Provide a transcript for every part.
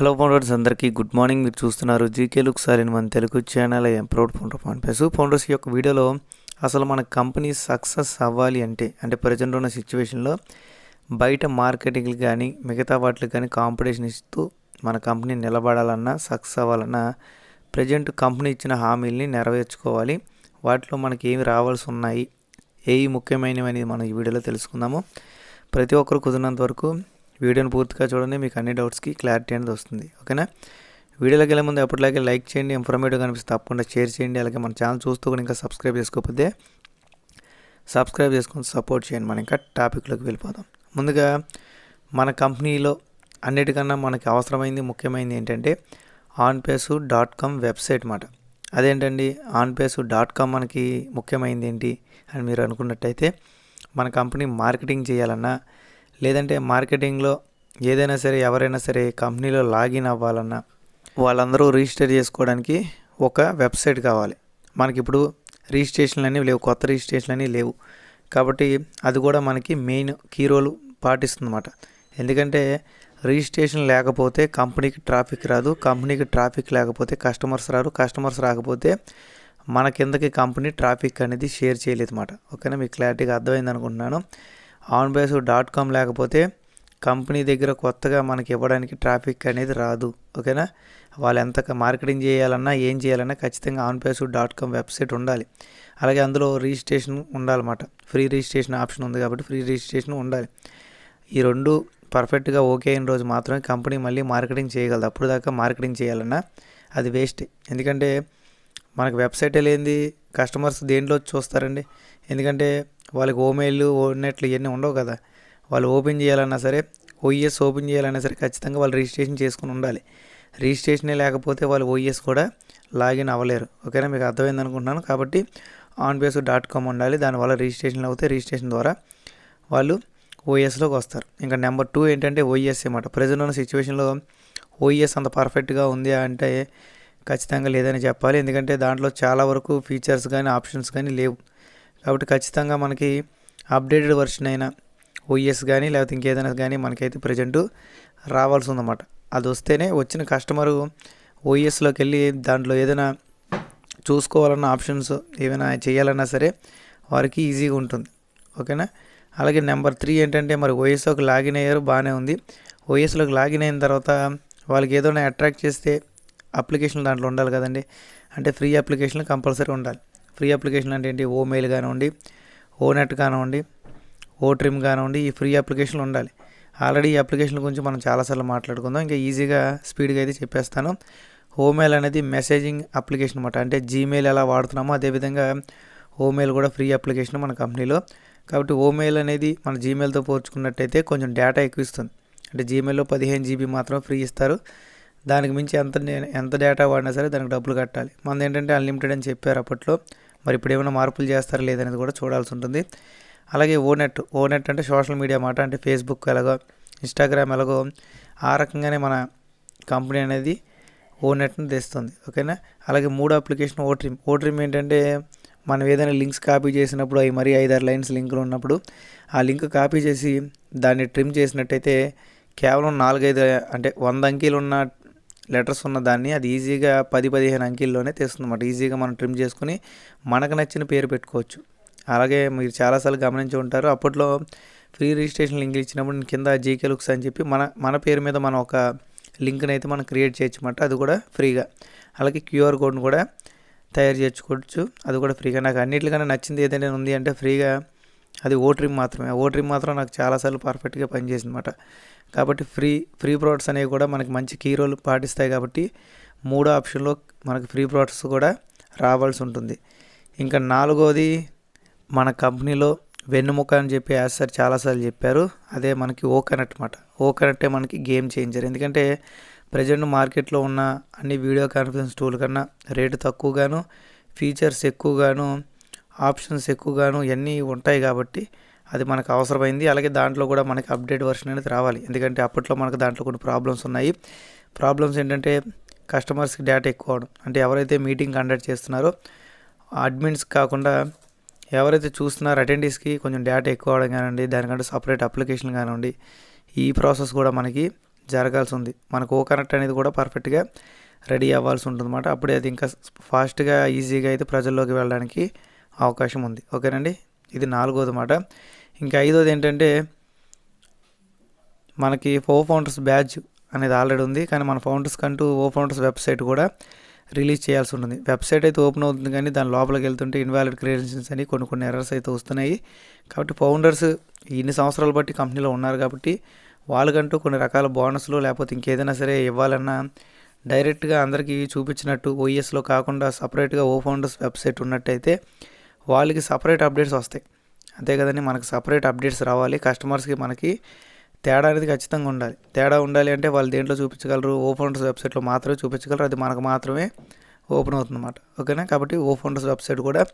Hello founders అందరికీ good morning మీరు చూస్తున్నారు జీకే లుక్ సార్ మన Telugu channel proud founder found pace founders యొక్క వీడియోలో అసలు మన కంపెనీ సక్సెస్ అవ్వాలి అంటే అంటే ప్రజెంట్ ఉన్న సిచ్యువేషన్లో బయట మార్కెటింగ్లు కానీ మిగతా వాటికి కానీ కాంపిటీషన్ ఇస్తూ మన కంపెనీ నిలబడాలన్నా సక్సెస్ అవ్వాలన్నా ప్రజెంట్ కంపెనీ ఇచ్చిన హామీల్ని నెరవేర్చుకోవాలి. వాటిలో మనకి ఏమి రావాల్సి ఉన్నాయి ఏవి ముఖ్యమైనవి అనేది మనం ఈ వీడియోలో తెలుసుకుందాము. ప్రతి ఒక్కరు కుదిరినంత వరకు వీడియోని పూర్తిగా చూడండి మీకు అన్ని డౌట్స్కి క్లారిటీ అనేది వస్తుంది ఓకేనా? వీడియోలోకి వెళ్ళే ముందు ఎప్పటిలాగే లైక్ చేయండి ఇన్ఫర్మేటివ్ కనిపిస్తే తప్పకుండా షేర్ చేయండి అలాగే మన ఛానల్ చూస్తూ కూడా ఇంకా సబ్స్క్రైబ్ చేసుకోకపోతే సబ్స్క్రైబ్ చేసుకొని సపోర్ట్ చేయండి. మనం ఇంకా టాపిక్లోకి వెళ్ళిపోదాం. ముందుగా మన కంపెనీలో అన్నిటికన్నా మనకి అవసరమైంది ముఖ్యమైనది ఏంటంటే ఆన్పేసు డాట్ కామ్ వెబ్సైట్ మాట. అదేంటండి? ఆన్పేసు డాట్ కామ్ మనకి ముఖ్యమైనది ఏంటి అని మీరు అనుకున్నట్టయితే మన కంపెనీ మార్కెటింగ్ చేయాలన్నా లేదంటే మార్కెటింగ్లో ఏదైనా సరే ఎవరైనా సరే కంపెనీలో లాగిన్ అవ్వాలన్నా వాళ్ళందరూ రిజిస్టర్ చేసుకోవడానికి ఒక వెబ్సైట్ కావాలి. మనకి ఇప్పుడు రిజిస్ట్రేషన్లు అనేవి లేవు కొత్త రిజిస్ట్రేషన్లు అనేవి లేవు. కాబట్టి అది కూడా మనకి మెయిన్ కీ రోల్ పాటిస్తుందన్నమాట. ఎందుకంటే రిజిస్ట్రేషన్ లేకపోతే కంపెనీకి ట్రాఫిక్ రాదు కంపెనీకి ట్రాఫిక్ లేకపోతే కస్టమర్స్ రారు కస్టమర్స్ రాకపోతే మన కిందకి కంపెనీ ట్రాఫిక్ అనేది షేర్ చేయలేదు అనమాట ఓకేనా? మీకు క్లారిటీగా అర్థమైంది అనుకుంటున్నాను ఆన్బేస్ డాట్ కామ్ లేకపోతే కంపెనీ దగ్గర కొత్తగా మనకి ఇవ్వడానికి ట్రాఫిక్ అనేది రాదు. ఓకేనా? వాళ్ళు ఎంత మార్కెటింగ్ చేయాలన్నా ఏం చేయాలన్నా ఖచ్చితంగా ఆన్పేసు డాట్ కామ్ వెబ్సైట్ ఉండాలి. అలాగే అందులో రిజిస్ట్రేషన్ ఉండాలన్నమాట. ఫ్రీ రిజిస్ట్రేషన్ ఆప్షన్ ఉంది కాబట్టి ఫ్రీ రిజిస్ట్రేషన్ ఉండాలి. ఈ రెండు పర్ఫెక్ట్గా ఓకే అయిన రోజు మాత్రమే కంపెనీ మళ్ళీ మార్కెటింగ్ చేయగలదు. అప్పుడు దాకా మార్కెటింగ్ చేయాలన్నా అది వేస్ట్. ఎందుకంటే మనకు వెబ్సైట్ లేనిది కస్టమర్స్ దేంట్లో చూస్తారండి? ఎందుకంటే వాళ్ళకి ఓమెయిల్ ఓనెట్లు ఇవన్నీ ఉండవు కదా. వాళ్ళు ఓపెన్ చేయాలన్నా సరే ఓఈఎస్ ఓపెన్ చేయాలన్నా సరే ఖచ్చితంగా వాళ్ళు రిజిస్ట్రేషన్ చేసుకుని ఉండాలి. రిజిస్ట్రేషనే లేకపోతే వాళ్ళు ఓఈఎస్ కూడా లాగిన్ అవ్వలేరు. ఓకేనా? మీకు అర్థమైంది అనుకుంటున్నాను. కాబట్టి ఆన్బేస్ డాట్ కామ్ ఉండాలి. దానివల్ల రిజిస్ట్రేషన్ అవుతే రిజిస్ట్రేషన్ ద్వారా వాళ్ళు ఓఎస్లోకి వస్తారు. ఇంకా నెంబర్ టూ ఏంటంటే ఓఈఎస్ అన్నమాట. ప్రజెంట్ ఉన్న సిచ్యువేషన్లో ఓఈఎస్ అంత పర్ఫెక్ట్గా ఉంది అంటే ఖచ్చితంగా లేదని చెప్పాలి. ఎందుకంటే దాంట్లో చాలా వరకు ఫీచర్స్ కానీ ఆప్షన్స్ కానీ లేవు. కాబట్టి ఖచ్చితంగా మనకి అప్డేటెడ్ వర్షన్ అయినా ఓఎస్ కానీ లేకపోతే ఇంకేదైనా కానీ మనకైతే ప్రజెంట్ రావాల్సి ఉందన్నమాట అది వస్తేనే వచ్చిన కస్టమరు ఓఎస్లోకి వెళ్ళి దాంట్లో ఏదైనా చూసుకోవాలన్న ఆప్షన్స్ ఏమైనా చేయాలన్నా సరే వారికి ఈజీగా ఉంటుంది. ఓకేనా? అలాగే నెంబర్ త్రీ ఏంటంటే మరి ఓఎస్లోకి లాగిన్ అయ్యారు బాగానే ఉంది. ఓఎస్లోకి లాగిన్ అయిన తర్వాత వాళ్ళకి ఏదైనా అట్రాక్ట్ చేస్తే అప్లికేషన్ దాంట్లో ఉండాలి కదండి. అంటే ఫ్రీ అప్లికేషన్ కంపల్సరీ ఉండాలి. ఫ్రీ అప్లికేషన్ అంటే ఏంటి? ఓ మెయిల్ కానివ్వండి ఓ నెట్ కానివ్వండి ఓ ట్రిమ్ కానివ్వండి ఈ ఫ్రీ అప్లికేషన్లు ఉండాలి. ఆల్రెడీ ఈ అప్లికేషన్ గురించి మనం చాలాసార్లు మాట్లాడుకుందాం. ఇంకా ఈజీగా స్పీడ్గా అయితే చెప్పేస్తాను. హోమెయిల్ అనేది మెసేజింగ్ అప్లికేషన్ అనమాట అంటే జీమెయిల్ ఎలా వాడుతున్నామో అదేవిధంగా హోమెయిల్ కూడా ఫ్రీ అప్లికేషన్ మన కంపెనీలో. కాబట్టి ఓమెయిల్ అనేది మన జీమెయిల్తో పోల్చుకున్నట్టయితే కొంచెం డేటా ఎక్కువ ఇస్తుంది. అంటే జీమెయిల్లో పదిహేను జీబీ మాత్రం ఫ్రీ ఇస్తారు. దానికి మించి ఎంత ఎంత డేటా వాడినా సరే దానికి డబ్బులు కట్టాలి. మనది ఏంటంటే అన్లిమిటెడ్ అని చెప్పారు అప్పట్లో. మరి ఇప్పుడు ఏమైనా మార్పులు చేస్తారా లేదనేది కూడా చూడాల్సి ఉంటుంది. అలాగే ఓనెట్ ఓనెట్ అంటే సోషల్ మీడియా మాట అంటే ఫేస్బుక్ ఎలాగో ఇన్స్టాగ్రామ్ ఎలాగో ఆ రకంగానే మన కంపెనీ అనేది ఓనెట్ని తెస్తుంది. ఓకేనా? అలాగే మూడో అప్లికేషన్ ఓట్రిమ్ ఓట్రిమ్ ఏంటంటే మనం ఏదైనా లింక్స్ కాపీ చేసినప్పుడు అవి మరీ ఐదారు లైన్స్ లింకులు ఉన్నప్పుడు ఆ లింక్ కాపీ చేసి దాన్ని ట్రిమ్ చేసినట్టయితే కేవలం నాలుగైదు అంటే వంద అంకీలు ఉన్న లెటర్స్ ఉన్న దాన్ని అది ఈజీగా పది పదిహేను అంకెల్లోనే తెస్తుంది అన్నమాట ఈజీగా మనం ట్రిమ్ చేసుకుని మనకు నచ్చిన పేరు పెట్టుకోవచ్చు. అలాగే మీరు చాలాసార్లు గమనించి ఉంటారు. అప్పట్లో ఫ్రీ రిజిస్ట్రేషన్ లింక్ ఇచ్చినప్పుడు నేను కింద జీకే లుక్స్ అని చెప్పి మన మన పేరు మీద మనం ఒక లింక్ని అయితే మనం క్రియేట్ చేయొచ్చమాట అది కూడా ఫ్రీగా. అలాగే క్యూఆర్ కోడ్ని కూడా తయారు చేసుకోవచ్చు. అది కూడా ఫ్రీగా. నాకు అన్నిటికన్నా నచ్చింది ఏదైనా ఉంది అంటే ఫ్రీగా అది ఓట్రిమ్ మాత్రమే. ఓట్రిమ్ మాత్రం నాకు చాలాసార్లు పర్ఫెక్ట్గా పనిచేసిందన్నమాట. కాబట్టి ఫ్రీ ఫ్రీ ప్రోడక్ట్స్ అనేవి కూడా మనకి మంచి కీ రోల్ పాటిస్తాయి కాబట్టి మూడో ఆప్షన్లో మనకి ఫ్రీ ప్రోడక్ట్స్ కూడా రావాల్సి ఉంటుంది. ఇంకా నాలుగోది మన కంపెనీలో వెన్నుముక అని చెప్పి యాజ్ సార్ చాలాసార్లు చెప్పారు. అదే మనకి ఓ కనెక్ట్ అనమాట ఓ కనెక్టే మనకి గేమ్ చేంజర్. ఎందుకంటే ప్రజెంట్ మార్కెట్లో ఉన్న అన్ని వీడియో కాన్ఫరెన్స్ టూల్ కన్నా రేటు తక్కువగాను ఫీచర్స్ ఎక్కువగాను ఆప్షన్స్ ఎక్కువగాను ఇవన్నీ ఉంటాయి కాబట్టి అది మనకు అవసరమైంది. అలాగే దాంట్లో కూడా మనకి అప్డేట్ వర్షన్ అనేది రావాలి. ఎందుకంటే అప్పట్లో మనకు దాంట్లో కొన్ని ప్రాబ్లమ్స్ ఉన్నాయి. ప్రాబ్లమ్స్ ఏంటంటే కస్టమర్స్కి డేటా ఎక్కువ అవడం. అంటే ఎవరైతే మీటింగ్ కండక్ట్ చేస్తున్నారో అడ్మిన్స్ కాకుండా ఎవరైతే చూస్తున్నారో అటెండీస్కి కొంచెం డేటా ఎక్కువ అవడం కానివ్వండి దానికంటే సపరేట్ అప్లికేషన్ కానివ్వండి ఈ ప్రాసెస్ కూడా మనకి జరగాల్సి ఉంది. మనకు ఓ కనెక్ట్ అనేది కూడా పర్ఫెక్ట్గా రెడీ అవ్వాల్సి ఉంటుందన్నమాట. అప్పుడే అది ఇంకా ఫాస్ట్గా ఈజీగా అయితే ప్రజల్లోకి వెళ్ళడానికి అవకాశం ఉంది ఓకేనండి? ఇది నాలుగోది మాట. ఇంకా ఐదోది ఏంటంటే మనకి ఓ ఫౌండర్స్ బ్యాచ్ అనేది ఆల్రెడీ ఉంది. కానీ మన ఫౌండర్స్ కంటూ ఓ ఫౌండర్స్ వెబ్సైట్ కూడా రిలీజ్ చేయాల్సి ఉంటుంది. వెబ్సైట్ అయితే ఓపెన్ అవుతుంది కానీ దాని లోపలికి వెళ్తుంటే ఇన్వాలిడ్ క్రియేషన్స్ అని కొన్ని కొన్ని ఎర్రర్స్ అయితే వస్తున్నాయి. కాబట్టి ఫౌండర్స్ ఇన్ని సంవత్సరాలు బట్టి కంపెనీలో ఉన్నారు కాబట్టి వాళ్ళకంటూ కొన్ని రకాల బోనస్లు లేకపోతే ఇంకేదైనా సరే ఇవ్వాలన్నా డైరెక్ట్గా అందరికీ చూపించినట్టు ఓఎస్లో కాకుండా సపరేట్గా ఓ ఫౌండర్స్ వెబ్సైట్ ఉన్నట్టయితే వాళ్ళకి సపరేట్ అప్డేట్స్ వస్తాయి. అంతే కదండి మనకి సపరేట్ అప్డేట్స్ రావాలి. కస్టమర్స్కి మనకి తేడా అనేది ఖచ్చితంగా ఉండాలి. తేడా ఉండాలి అంటే వాళ్ళు దేంట్లో చూపించగలరు? ఓఫోన్స్ వెబ్సైట్లో మాత్రమే చూపించగలరు. అది మనకు మాత్రమే ఓపెన్ అవుతుందన్నమాట. ఓకేనా? కాబట్టి ఓఫోన్స్ వెబ్సైట్ కూడా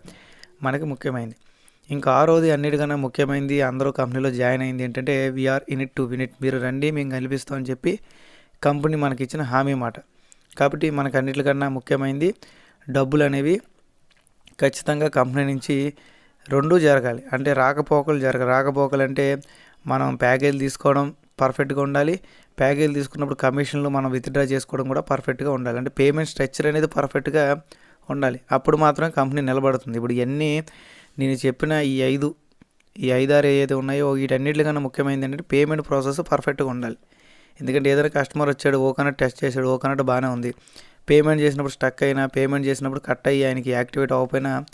మనకి ముఖ్యమైనది ఇంకా ఆ రోజు అన్నిటికన్నా ముఖ్యమైనది అందరూ కంపెనీలో జాయిన్ అయింది ఏంటంటే వీఆర్ ఇనిట్ టు వినిట్ మీరు రండి మేము కనిపిస్తామని చెప్పి కంపెనీ మనకి ఇచ్చిన హామీ మాట. కాబట్టి మనకు అన్నిటికన్నా ముఖ్యమైనది డబ్బులు అనేవి ఖచ్చితంగా కంపెనీ నుంచి రెండూ జరగాలి. అంటే రాకపోకలు జరగ రాకపోకలు అంటే మనం ప్యాకేజ్ తీసుకోవడం పర్ఫెక్ట్గా ఉండాలి. ప్యాకేజ్ తీసుకున్నప్పుడు కమిషన్లు మనం విత్డ్రా చేసుకోవడం కూడా పర్ఫెక్ట్గా ఉండాలి. అంటే పేమెంట్ స్ట్రక్చర్ అనేది పర్ఫెక్ట్గా ఉండాలి. అప్పుడు మాత్రమే కంపెనీ నిలబడుతుంది. ఇప్పుడు ఇవన్నీ నేను చెప్పిన ఈ ఐదు ఈ ఐదారు ఏదైతే ఉన్నాయో వీటన్నిటికన్నా ముఖ్యమైనది ఏంటంటే పేమెంట్ ప్రాసెస్ పర్ఫెక్ట్గా ఉండాలి. ఎందుకంటే ఏదైనా కస్టమర్ వచ్చాడు ఓ కనెక్ట్ టెస్ట్ చేశాడు ఓ కనెక్ట్ బాగానే ఉంది. పేమెంట్ చేసినప్పుడు స్టక్ అయినా పేమెంట్ చేసినప్పుడు కట్ అయ్యి ఆయనకి యాక్టివేట్ అవ్వకపోయినా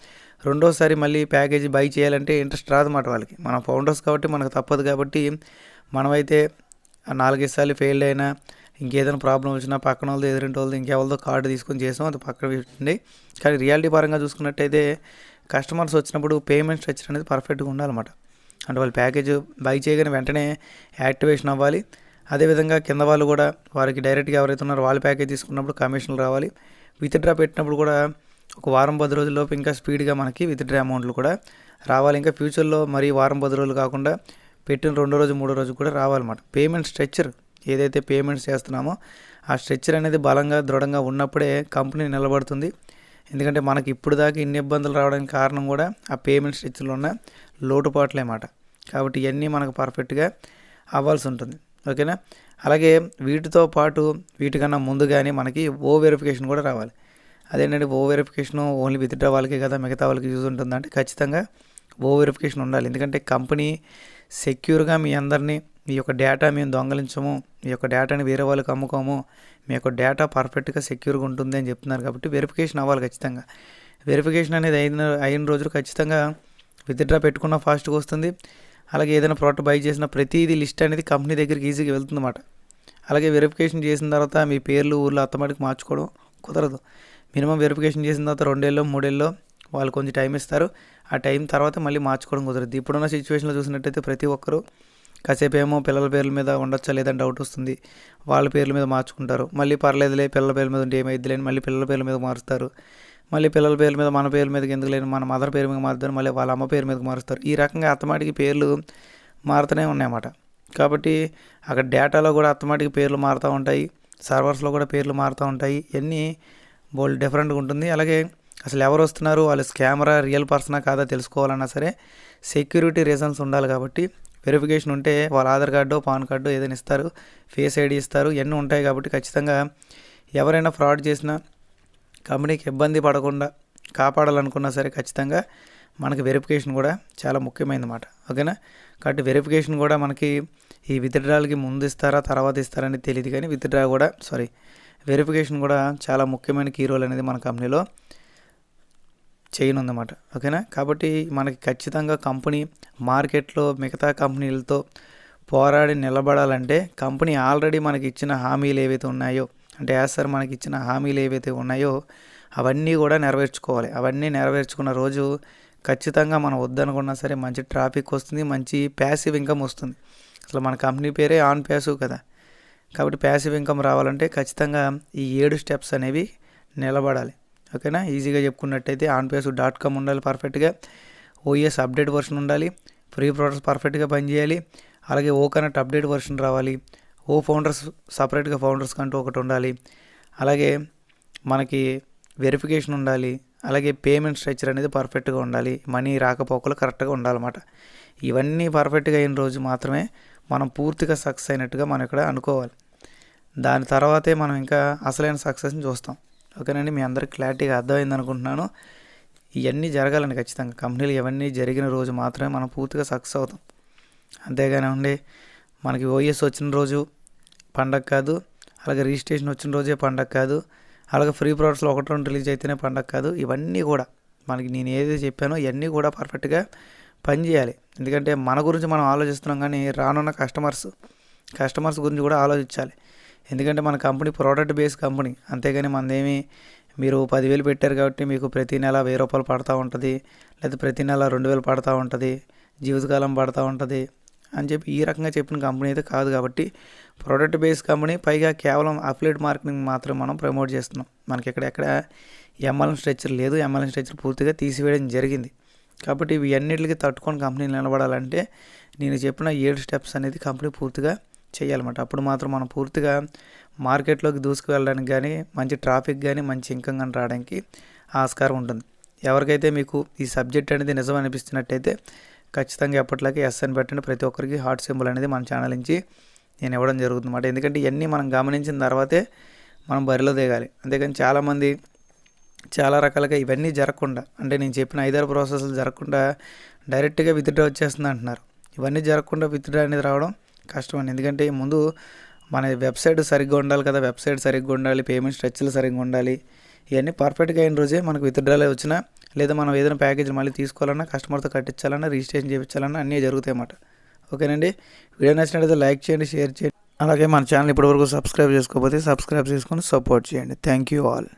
రెండోసారి మళ్ళీ ప్యాకేజీ బై చేయాలంటే ఇంట్రెస్ట్ రాదన్నమాట వాళ్ళకి. మన ఫౌండర్స్ కాబట్టి మనకు తప్పదు కాబట్టి మనమైతే నాలుగైదు సార్లు ఫెయిల్ అయినా ఇంకేదైనా ప్రాబ్లం వచ్చినా పక్కన వాళ్ళతో ఎదురింటి వాళ్ళతో ఇంకెవరితో కార్డు తీసుకొని చేసాం అది పక్కన పెట్టండి. కానీ రియాలిటీ పరంగా చూసుకున్నట్టయితే కస్టమర్స్ వచ్చినప్పుడు పేమెంట్ స్ట్రక్చర్ అనేది పర్ఫెక్ట్గా ఉండాలన్నమాట. అంటే వాళ్ళు ప్యాకేజ్ బై చేయగానే వెంటనే యాక్టివేషన్ అవ్వాలి. అదేవిధంగా కింద వాళ్ళు కూడా వారికి డైరెక్ట్గా ఎవరైతే ఉన్నారో వాళ్ళ ప్యాకేజ్ తీసుకున్నప్పుడు కమిషన్లు రావాలి. విత్డ్రా పెట్టినప్పుడు కూడా ఒక వారం పది రోజుల్లోపు ఇంకా స్పీడ్గా మనకి విత్డ్రా అమౌంట్లు కూడా రావాలి. ఇంకా ఫ్యూచర్లో మరి వారం పది రోజులు కాకుండా పెట్టిన రెండో రోజు మూడో రోజు కూడా రావాలన్నమాట. పేమెంట్ స్ట్రక్చర్ ఏదైతే పేమెంట్స్ చేస్తున్నామో ఆ స్ట్రక్చర్ అనేది బలంగా దృఢంగా ఉన్నప్పుడే కంపెనీ నిలబడుతుంది. ఎందుకంటే మనకి ఇప్పుడు దాకా ఇన్ని ఇబ్బందులు రావడానికి కారణం కూడా ఆ పేమెంట్ స్ట్రక్చర్లో ఉన్న లోటుపాట్లే మాట కాబట్టి ఇవన్నీ మనకు పర్ఫెక్ట్గా అవ్వాల్సి ఉంటుంది. ఓకేనా? అలాగే వీటితో పాటు వీటికన్నా ముందుగానే మనకి ఓ వెరిఫికేషన్ కూడా రావాలి. అదేంటంటే ఓ వెరిఫికేషన్ ఓన్లీ విత్డ్రా వాళ్ళకే కదా మిగతా వాళ్ళకి యూజ్ ఉంటుంది అంటే ఖచ్చితంగా ఓ వెరిఫికేషన్ ఉండాలి. ఎందుకంటే కంపెనీ సెక్యూర్గా మీ అందరినీ మీ యొక్క డేటా మేము దొంగలించము మీ యొక్క డేటాని వేరే వాళ్ళకి అమ్ముకోము మీ యొక్క డేటా పర్ఫెక్ట్గా సెక్యూర్గా ఉంటుంది అని చెప్తున్నారు కాబట్టి వెరిఫికేషన్ అవ్వాలి ఖచ్చితంగా. వెరిఫికేషన్ అనేది అయిన అయిన రోజులు ఖచ్చితంగా విత్డ్రా పెట్టుకున్న ఫాస్ట్గా వస్తుంది. అలాగే ఏదైనా ప్రోడక్ట్ బై చేసిన ప్రతిదీ లిస్ట్ అనేది కంపెనీ దగ్గరికి ఈజీగా వెళ్తుందన్నమాట. అలాగే వెరిఫికేషన్ చేసిన తర్వాత మీ పేర్లు ఊర్లో అత్తమాటికి మార్చుకోవడం కుదరదు. మినిమం వెరిఫికేషన్ చేసిన తర్వాత రెండేళ్ళు మూడేళ్ళు వాళ్ళు కొంచెం టైం ఇస్తారు. ఆ టైం తర్వాత మళ్ళీ మార్చుకోవడం కుదరదు. ఇప్పుడున్న సిచ్యువేషన్లో చూసినట్టయితే ప్రతి ఒక్కరూ కాసేపు ఏమో పిల్లల పేర్ల మీద ఉండొచ్చా లేదని డౌట్ వస్తుంది. వాళ్ళ పేర్ల మీద మార్చుకుంటారు. మళ్ళీ పర్లేదులే పిల్లల పేర్ల మీద ఉంటే ఏమైద్ది మళ్ళీ పిల్లల పేర్ల మీద మారుస్తారు. మళ్ళీ పిల్లల పేర్ల మీద మన పేర్ల మీదకి ఎందుకు లేని మన మదర్ పేరు మీద మారుతారు మళ్ళీ వాళ్ళ అమ్మ పేరు మీదకి మారుస్తారు. ఈ రకంగా అత్తమాటికి పేర్లు మారుతూనే ఉన్నాయన్నమాట. కాబట్టి అక్కడ డేటాలో కూడా అత్తమాటికి పేర్లు మారుతూ ఉంటాయి సర్వర్స్లో కూడా పేర్లు మారుతూ ఉంటాయి. ఇవన్నీ బోల్డ్ డిఫరెంట్గా ఉంటుంది. అలాగే అసలు ఎవరు వస్తున్నారు వాళ్ళు స్కామరా రియల్ పర్సనా కాదా తెలుసుకోవాలన్నా సరే సెక్యూరిటీ రీజన్స్ ఉండాలి కాబట్టి వెరిఫికేషన్ ఉంటే వాళ్ళ ఆధార్ కార్డు పాన్ కార్డు ఏదైనా ఇస్తారు ఫేస్ ఐడి ఇస్తారు ఇవన్నీ ఉంటాయి కాబట్టి ఖచ్చితంగా ఎవరైనా ఫ్రాడ్ చేసినా కంపెనీకి ఇబ్బంది పడకుండా కాపాడాలనుకున్నా సరే ఖచ్చితంగా మనకి వెరిఫికేషన్ కూడా చాలా ముఖ్యమైనమాట ఓకేనా? కాబట్టి వెరిఫికేషన్ కూడా మనకి ఈ విత్డ్రాల్కి ముందు ఇస్తారా తర్వాత ఇస్తారని తెలియదు కానీ విత్డ్రా కూడా సారీ వెరిఫికేషన్ కూడా చాలా ముఖ్యమైన కీ రోల్ అనేది మన కంపెనీలో చేయనుందన్నమాట. ఓకేనా? కాబట్టి మనకి ఖచ్చితంగా కంపెనీ మార్కెట్లో మిగతా కంపెనీలతో పోరాడి నిలబడాలంటే కంపెనీ ఆల్రెడీ మనకి ఇచ్చిన హామీలు ఏవైతే ఉన్నాయో అంటే యాజ్ సార్ మనకి ఇచ్చిన హామీలు ఏవైతే ఉన్నాయో అవన్నీ కూడా నెరవేర్చుకోవాలి. అవన్నీ నెరవేర్చుకున్న రోజు ఖచ్చితంగా మనం వద్దనుకున్నా సరే మంచి ట్రాఫిక్ వస్తుంది మంచి ప్యాసివ్ ఇన్కమ్ వస్తుంది. అసలు మన కంపెనీ పేరే ఆన్ ప్యాసివ్ కదా. కాబట్టి ప్యాసివ్ ఇన్కమ్ రావాలంటే ఖచ్చితంగా ఈ ఏడు స్టెప్స్ అనేవి నిలబడాలి. ఓకేనా? ఈజీగా చెప్పుకున్నట్టయితే ఆన్ ప్యాసివ్ డాట్ కామ్ ఉండాలి పర్ఫెక్ట్గా. ఓఎస్ అప్డేట్ వర్షన్ ఉండాలి. ఫ్రీ ప్రొడక్ట్స్ పర్ఫెక్ట్గా పనిచేయాలి. అలాగే ఓ కనెక్ట్ అప్డేట్ వర్షన్ రావాలి. ఓ ఫౌండర్స్ సపరేట్గా ఫౌండర్స్ కంటూ ఒకటి ఉండాలి. అలాగే మనకి వెరిఫికేషన్ ఉండాలి. అలాగే పేమెంట్ స్ట్రక్చర్ అనేది పర్ఫెక్ట్గా ఉండాలి. మనీ రాకపోకలు కరెక్ట్గా ఉండాలన్నమాట. ఇవన్నీ పర్ఫెక్ట్గా అయిన రోజు మాత్రమే మనం పూర్తిగా సక్సెస్ అయినట్టుగా మనం ఇక్కడ అనుకోవాలి. దాని తర్వాతే మనం ఇంకా అసలైన సక్సెస్ని చూస్తాం. ఓకేనండి? మీ అందరికి క్లారిటీగా అర్థమైంది అనుకుంటున్నాను. ఇవన్నీ జరగాలండి ఖచ్చితంగా. కంపెనీలు ఇవన్నీ జరిగిన రోజు మాత్రమే మనం పూర్తిగా సక్సెస్ అవుతాం. అంతేగానే ఉండి మనకి ఓఎస్ వచ్చిన రోజు పండగ కాదు అలాగే రిజిస్ట్రేషన్ వచ్చిన రోజే పండగ కాదు అలాగే ఫ్రీ ప్రోడక్ట్స్లో ఒకటి రెండు రిలీజ్ అయితేనే పండగ కాదు ఇవన్నీ కూడా మనకి నేను ఏదైతే చెప్పానో ఇవన్నీ కూడా పర్ఫెక్ట్గా పనిచేయాలి ఎందుకంటే మన గురించి మనం ఆలోచిస్తున్నాం కానీ రానున్న కస్టమర్స్ కస్టమర్స్ గురించి కూడా ఆలోచించాలి. ఎందుకంటే మన కంపెనీ ప్రోడక్ట్ బేస్ కంపెనీ అంతేగాని మనదేమి మీరు పదివేలు పెట్టారు కాబట్టి మీకు ప్రతి నెల వెయ్యి రూపాయలు పడతా ఉంటుంది లేదా ప్రతి నెల రెండు వేలు పడతా ఉంటుంది జీవితకాలం పడతా ఉంటుంది అని చెప్పి ఈ రకంగా చెప్పిన కంపెనీ అయితే కాదు కాబట్టి ప్రోడక్ట్ బేస్ కంపెనీ పైగా కేవలం అఫిలేట్ మార్కెటింగ్ మాత్రం మనం ప్రమోట్ చేస్తున్నాం. మనకి ఎక్కడెక్కడ ఎంఎల్ఎం స్ట్రక్చర్ లేదు. ఎంఎల్ఎం స్ట్రక్చర్ పూర్తిగా తీసివేయడం జరిగింది. కాబట్టి ఇవి అన్నిటికీ తట్టుకొని కంపెనీ నిలబడాలంటే నేను చెప్పిన ఏడు స్టెప్స్ అనేది కంపెనీ పూర్తిగా చేయాలన్నమాట. అప్పుడు మాత్రం మనం పూర్తిగా మార్కెట్లోకి దూసుకువెళ్ళడానికి కానీ మంచి ట్రాఫిక్ కానీ మంచి ఇన్కమ్ కానీ రావడానికి ఆస్కారం ఉంటుంది. ఎవరికైతే మీకు ఈ సబ్జెక్ట్ అనేది నిజం అనిపిస్తున్నట్టయితే ఖచ్చితంగా ఎప్పటిలాగే ఎస్ అని పెట్టండి. ప్రతి ఒక్కరికి హార్ట్ సింబల్ అనేది మన ఛానల్ నుంచి నేను ఇవ్వడం జరుగుతుందన్నమాట. ఎందుకంటే ఇవన్నీ మనం గమనించిన తర్వాతే మనం బరిలో దిగాలి. అంతేకాని చాలామంది చాలా రకాలుగా ఇవన్నీ జరగకుండా అంటే నేను చెప్పిన ఐదారు ప్రాసెస్లు జరగకుండా డైరెక్ట్గా విత్డ్రా వచ్చేస్తుంది అంటున్నారు. ఇవన్నీ జరగకుండా విత్డ్రా అనేది రావడం కష్టం ఎందుకంటే ముందు మన వెబ్సైట్ సరిగ్గా ఉండాలి కదా. వెబ్సైట్ సరిగ్గా ఉండాలి పేమెంట్ స్ట్రక్చర్లు సరిగ్గా ఉండాలి. ఇవన్నీ పర్ఫెక్ట్గా అయిన రోజే మనకు విత్డ్రాలే వచ్చినా లేదా మనం ఏదైనా ప్యాకేజ్ మళ్ళీ తీసుకోవాలన్నా కస్టమర్తో కట్టించాలన్నా రిజిస్ట్రేషన్ చేయించాలన్నా అన్నీ జరుగుతాయి అన్నమాట ఓకేనండి? వీడియో నచ్చినట్లయితే లైక్ చేయండి షేర్ చేయండి. అలాగే మన ఛానల్ ఇప్పటివరకు సబ్స్క్రైబ్ చేసుకోకపోతే సబ్స్క్రైబ్ చేసుకొని సపోర్ట్ చేయండి. Thank you all